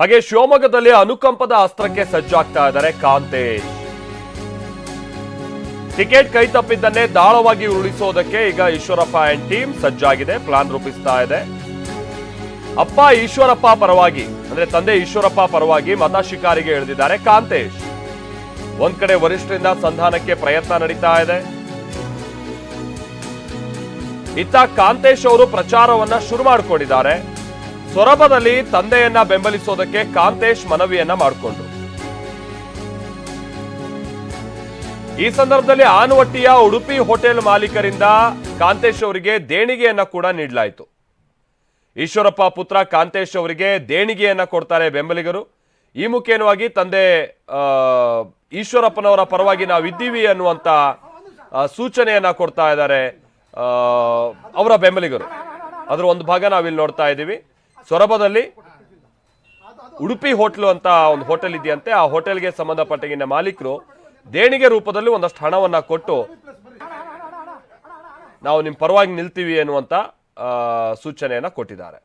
ಹಾಗೆ ಶಿವಮೊಗ್ಗದಲ್ಲಿ ಅನುಕಂಪದ ಅಸ್ತ್ರಕ್ಕೆ ಸಜ್ಜಾಗ್ತಾ ಇದ್ದಾರೆ ಕಾಂತೇಶ್. ಟಿಕೆಟ್ ಕೈ ತಪ್ಪಿದ್ದನ್ನೇ ದಾಳವಾಗಿ ಉರುಳಿಸೋದಕ್ಕೆ ಈಗ ಈಶ್ವರಪ್ಪ ಅಂಡ್ ಟೀಮ್ ಸಜ್ಜಾಗಿದೆ ಪ್ಲಾನ್ ರೂಪಿಸ್ತಾ ಇದೆ. ಅಪ್ಪ ಈಶ್ವರಪ್ಪ ಪರವಾಗಿ, ಅಂದ್ರೆ ತಂದೆ ಈಶ್ವರಪ್ಪ ಪರವಾಗಿ ಮತ ಶಿಕಾರಿಗೆ ಇಳಿದಿದ್ದಾರೆ ಕಾಂತೇಶ್. ಒಂದ್ ಕಡೆ ವರಿಷ್ಠರಿಂದ ಸಂಧಾನಕ್ಕೆ ಪ್ರಯತ್ನ ನಡೀತಾ ಇದೆ. ಇತ್ತ ಕಾಂತೇಶ್ ಅವರು ಪ್ರಚಾರವನ್ನ ಶುರು ಮಾಡಿಕೊಂಡಿದ್ದಾರೆ. ಸೊರಬದಲ್ಲಿ ತಂದೆಯನ್ನ ಬೆಂಬಲಿಸೋದಕ್ಕೆ ಕಾಂತೇಶ್ ಮನವಿಯನ್ನ ಮಾಡಿಕೊಂಡ್ರು. ಈ ಸಂದರ್ಭದಲ್ಲಿ ಆನುವಟ್ಟಿಯ ಉಡುಪಿ ಹೋಟೆಲ್ ಮಾಲೀಕರಿಂದ ಕಾಂತೇಶ್ ಅವರಿಗೆ ದೇಣಿಗೆಯನ್ನ ಕೂಡ ನೀಡಲಾಯಿತು. ಈಶ್ವರಪ್ಪ ಪುತ್ರ ಕಾಂತೇಶ್ ಅವರಿಗೆ ದೇಣಿಗೆಯನ್ನ ಕೊಡ್ತಾರೆ ಬೆಂಬಲಿಗರು. ಈ ಮುಖೇನವಾಗಿ ತಂದೆ ಈಶ್ವರಪ್ಪನವರ ಪರವಾಗಿ ನಾವಿದ್ದೀವಿ ಅನ್ನುವಂತ ಆ, ಸೂಚನೆಯನ್ನ ಕೊಡ್ತಾ ಇದ್ದಾರೆ ಅವರ ಬೆಂಬಲಿಗರು. ಅದರ ಒಂದು ಭಾಗ ನಾವಿಲ್ಲಿ ನೋಡ್ತಾ ಇದ್ದೀವಿ. ಸೊರಬದಲ್ಲಿ ಉಡುಪಿ ಹೋಟ್ಲು ಅಂತ ಒಂದು ಹೋಟೆಲ್ ಇದೆಯಂತೆ. ಆ ಹೋಟೆಲ್ಗೆ ಸಂಬಂಧಪಟ್ಟಿನ ಮಾಲೀಕರು ದೇಣಿಗೆ ರೂಪದಲ್ಲಿ ಒಂದಷ್ಟು ಹಣವನ್ನ ಕೊಟ್ಟು ನಾವು ನಿಮ್ಮ ಪರವಾಗಿ ನಿಲ್ತೀವಿ ಸೂಚನೆಯನ್ನು ಸೂಚನೆಯನ್ನ ಕೊಟ್ಟಿದ್ದಾರೆ.